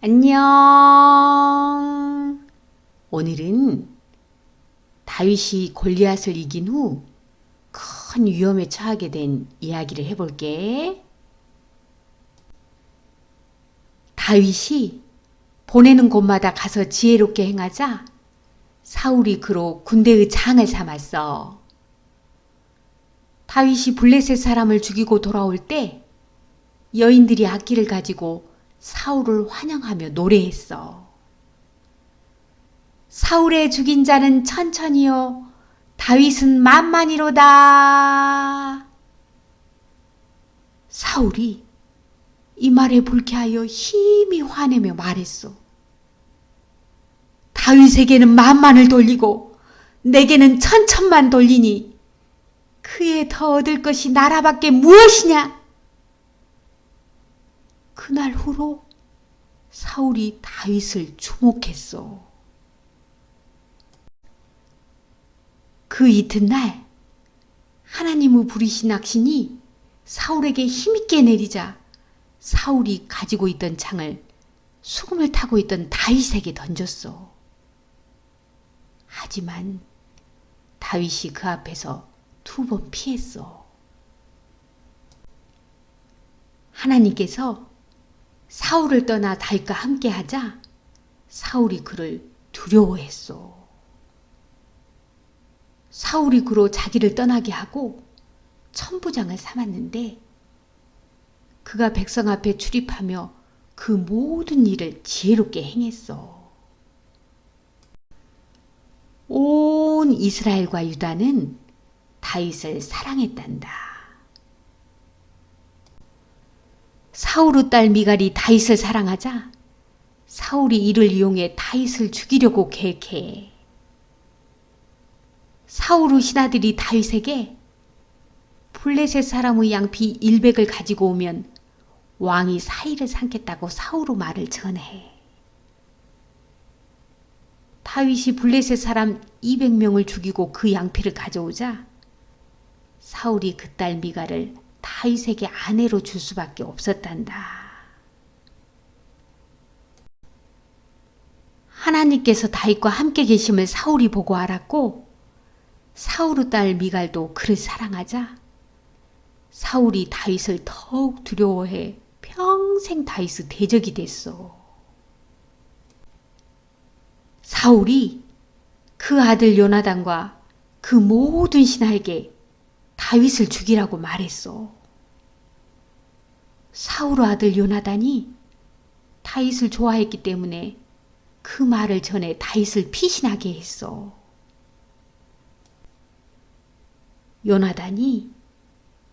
안녕. 오늘은 다윗이 골리앗을 이긴 후 큰 위험에 처하게 된 이야기를 해볼게. 다윗이 보내는 곳마다 가서 지혜롭게 행하자 사울이 그로 군대의 장을 삼았어. 다윗이 블레셋 사람을 죽이고 돌아올 때 여인들이 악기를 가지고 사울을 환영하며 노래했어. 사울의 죽인 자는 천천히요. 다윗은 만만이로다. 사울이 이 말에 불쾌하여 힘이 화내며 말했어. 다윗에게는 만만을 돌리고 내게는 천천만 돌리니 그에 더 얻을 것이 나라밖에 무엇이냐? 그날 후로 사울이 다윗을 주목했어. 그 이튿날 하나님의 부리신 악신이 사울에게 힘있게 내리자 사울이 가지고 있던 창을 수금을 타고 있던 다윗에게 던졌어. 하지만 다윗이 그 앞에서 두 번 피했어. 하나님께서 사울을 떠나 다윗과 함께 하자 사울이 그를 두려워했어. 사울이 그로 자기를 떠나게 하고 천부장을 삼았는데 그가 백성 앞에 출입하며 그 모든 일을 지혜롭게 행했어. 온 이스라엘과 유다는 다윗을 사랑했단다. 사울의 딸 미갈이 다윗을 사랑하자 사울이 이를 이용해 다윗을 죽이려고 계획해. 사울의 신하들이 다윗에게 블레셋 사람의 양피 100을 가지고 오면 왕이 사이를 삼겠다고 사울의 말을 전해. 다윗이 블레셋 사람 200명을 죽이고 그 양피를 가져오자 사울이 그 딸 미갈을 다윗에게 아내로 줄 수밖에 없었단다. 하나님께서 다윗과 함께 계심을 사울이 보고 알았고 사울의 딸 미갈도 그를 사랑하자 사울이 다윗을 더욱 두려워해 평생 다윗의 대적이 됐어. 사울이 그 아들 요나단과 그 모든 신하에게 다윗을 죽이라고 말했어. 사울의 아들 요나단이 다윗을 좋아했기 때문에 그 말을 전해 다윗을 피신하게 했어. 요나단이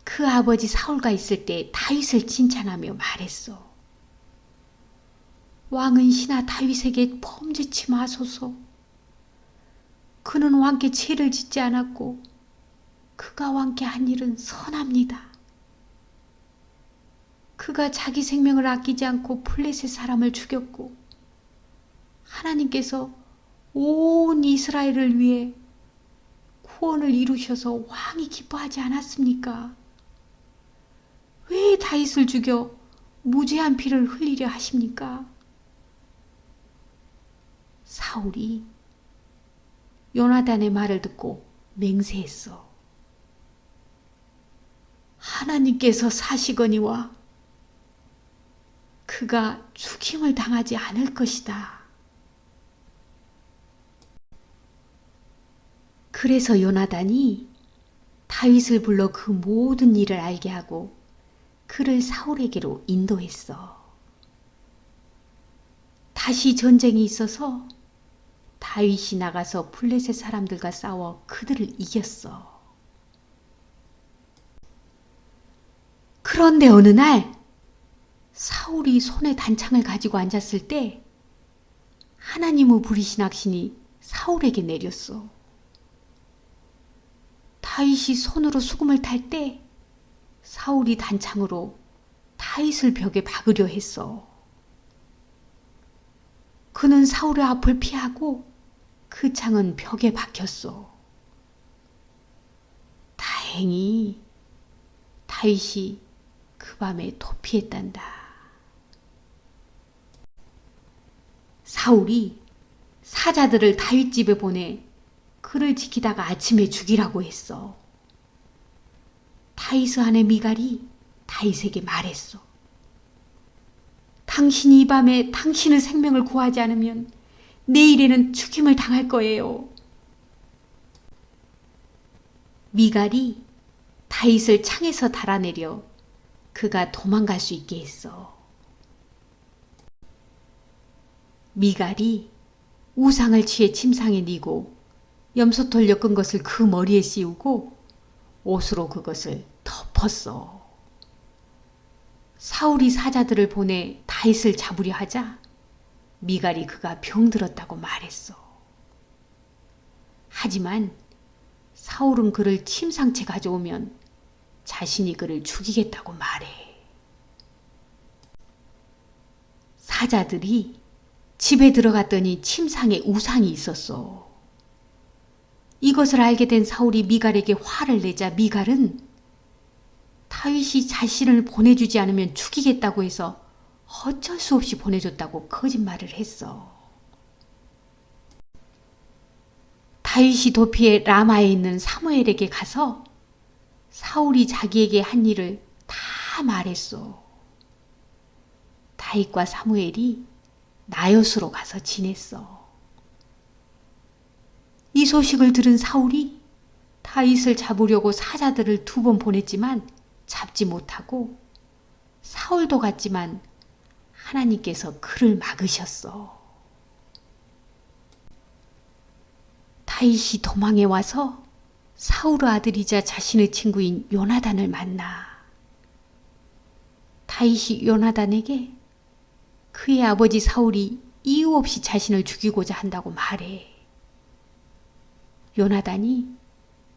그 아버지 사울과 있을 때 다윗을 칭찬하며 말했어. 왕은 신하 다윗에게 범죄치 마소서. 그는 왕께 죄를 짓지 않았고 그가 왕께 한 일은 선합니다. 그가 자기 생명을 아끼지 않고 플레셋 사람을 죽였고 하나님께서 온 이스라엘을 위해 구원을 이루셔서 왕이 기뻐하지 않았습니까? 왜 다윗을 죽여 무죄한 피를 흘리려 하십니까? 사울이 요나단의 말을 듣고 맹세했어. 하나님께서 사시거니와 그가 죽임을 당하지 않을 것이다. 그래서 요나단이 다윗을 불러 그 모든 일을 알게 하고 그를 사울에게로 인도했어. 다시 전쟁이 있어서 다윗이 나가서 블레셋 사람들과 싸워 그들을 이겼어. 그런데 어느 날 사울이 손에 단창을 가지고 앉았을 때 하나님의 부리신 악신이 사울에게 내렸어. 다윗이 손으로 수금을 탈 때 사울이 단창으로 다윗을 벽에 박으려 했어. 그는 사울의 앞을 피하고 그 창은 벽에 박혔어. 다행히 다윗이 그 밤에 도피했단다. 사울이 사자들을 다윗 집에 보내 그를 지키다가 아침에 죽이라고 했어. 다윗의 아내 미갈이 다윗에게 말했어. 당신이 이 밤에 당신의 생명을 구하지 않으면 내일에는 죽임을 당할 거예요. 미갈이 다윗을 창에서 달아내려 그가 도망갈 수 있게 했어. 미갈이 우상을 취해 침상에 뉘고 염소털 엮은 것을 그 머리에 씌우고 옷으로 그것을 덮었어. 사울이 사자들을 보내 다윗을 잡으려 하자 미갈이 그가 병들었다고 말했어. 하지만 사울은 그를 침상채 가져오면 자신이 그를 죽이겠다고 말해. 사자들이 집에 들어갔더니 침상에 우상이 있었어. 이것을 알게 된 사울이 미갈에게 화를 내자 미갈은 다윗이 자신을 보내주지 않으면 죽이겠다고 해서 어쩔 수 없이 보내줬다고 거짓말을 했어. 다윗이 도피해 라마에 있는 사무엘에게 가서 사울이 자기에게 한 일을 다 말했어. 다윗과 사무엘이 나요스로 가서 지냈어. 이 소식을 들은 사울이 다윗을 잡으려고 사자들을 두 번 보냈지만 잡지 못하고 사울도 갔지만 하나님께서 그를 막으셨어. 다윗이 도망해 와서 사울의 아들이자 자신의 친구인 요나단을 만나. 다윗이 요나단에게 그의 아버지 사울이 이유 없이 자신을 죽이고자 한다고 말해. 요나단이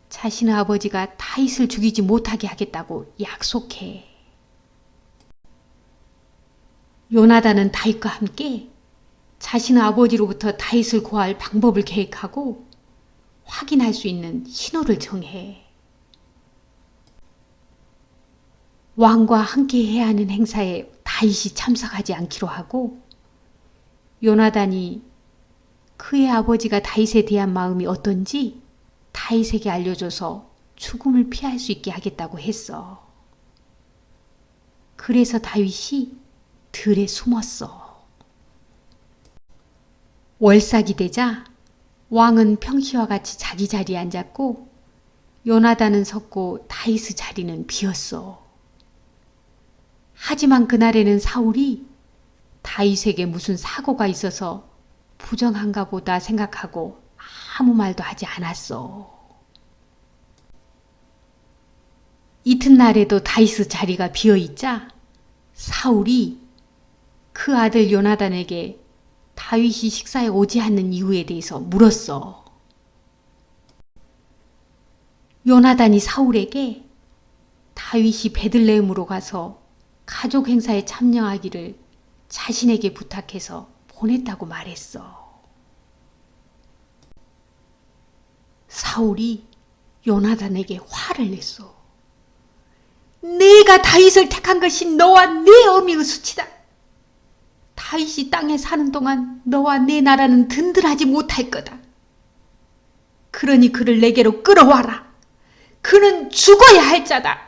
자신의 아버지가 다윗을 죽이지 못하게 하겠다고 약속해. 요나단은 다윗과 함께 자신의 아버지로부터 다윗을 구할 방법을 계획하고 확인할 수 있는 신호를 정해. 왕과 함께 해야 하는 행사에 다윗이 참석하지 않기로 하고 요나단이 그의 아버지가 다윗에 대한 마음이 어떤지 다윗에게 알려줘서 죽음을 피할 수 있게 하겠다고 했어. 그래서 다윗이 들에 숨었어. 월삭이 되자 왕은 평시와 같이 자기 자리에 앉았고 요나단은 섰고 다윗의 자리는 비었어. 하지만 그날에는 사울이 다윗에게 무슨 사고가 있어서 부정한가 보다 생각하고 아무 말도 하지 않았어. 이튿날에도 다윗의 자리가 비어 있자 사울이 그 아들 요나단에게 다윗이 식사에 오지 않는 이유에 대해서 물었어. 요나단이 사울에게 다윗이 베들레헴으로 가서 가족 행사에 참여하기를 자신에게 부탁해서 보냈다고 말했어. 사울이 요나단에게 화를 냈어. 내가 다윗을 택한 것이 너와 내 어미의 수치다. 다윗이 땅에 사는 동안 너와 내 나라는 든든하지 못할 거다. 그러니 그를 내게로 끌어와라. 그는 죽어야 할 자다.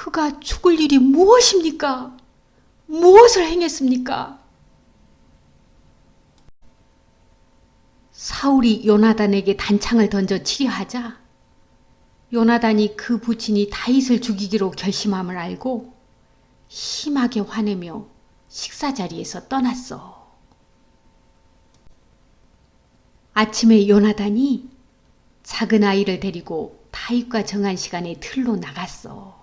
그가 죽을 일이 무엇입니까? 무엇을 행했습니까? 사울이 요나단에게 단창을 던져 치려하자 요나단이 그 부친이 다윗을 죽이기로 결심함을 알고 심하게 화내며 식사 자리에서 떠났어. 아침에 요나단이 작은 아이를 데리고 다윗과 정한 시간에 틀로 나갔어.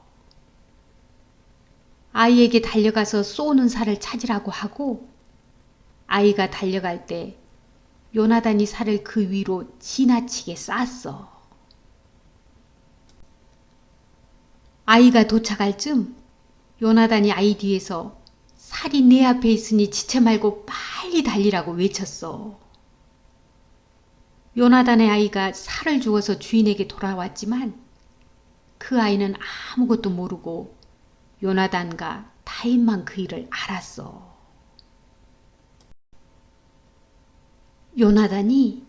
아이에게 달려가서 쏘는 살을 찾으라고 하고 아이가 달려갈 때 요나단이 살을 그 위로 지나치게 쌌어. 아이가 도착할 즈음 요나단이 아이 뒤에서 살이 내 앞에 있으니 지체 말고 빨리 달리라고 외쳤어. 요나단의 아이가 살을 주어서 주인에게 돌아왔지만 그 아이는 아무것도 모르고 요나단과 다윗만 그 일을 알았어. 요나단이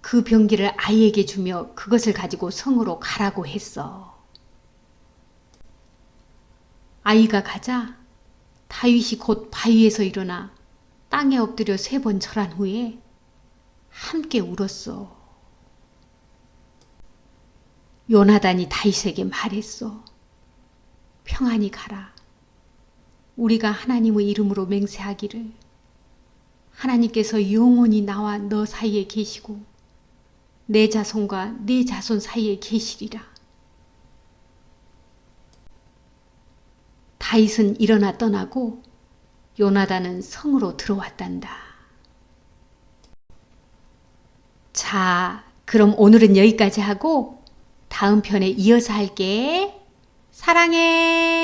그 병기를 아이에게 주며 그것을 가지고 성으로 가라고 했어. 아이가 가자 다윗이 곧 바위에서 일어나 땅에 엎드려 세 번 절한 후에 함께 울었어. 요나단이 다윗에게 말했어. 평안히 가라. 우리가 하나님의 이름으로 맹세하기를 하나님께서 영원히 나와 너 사이에 계시고 내 자손과 네 자손 사이에 계시리라. 다윗은 일어나 떠나고 요나단은 성으로 들어왔단다. 자, 그럼 오늘은 여기까지 하고 다음 편에 이어서 할게. 사랑해.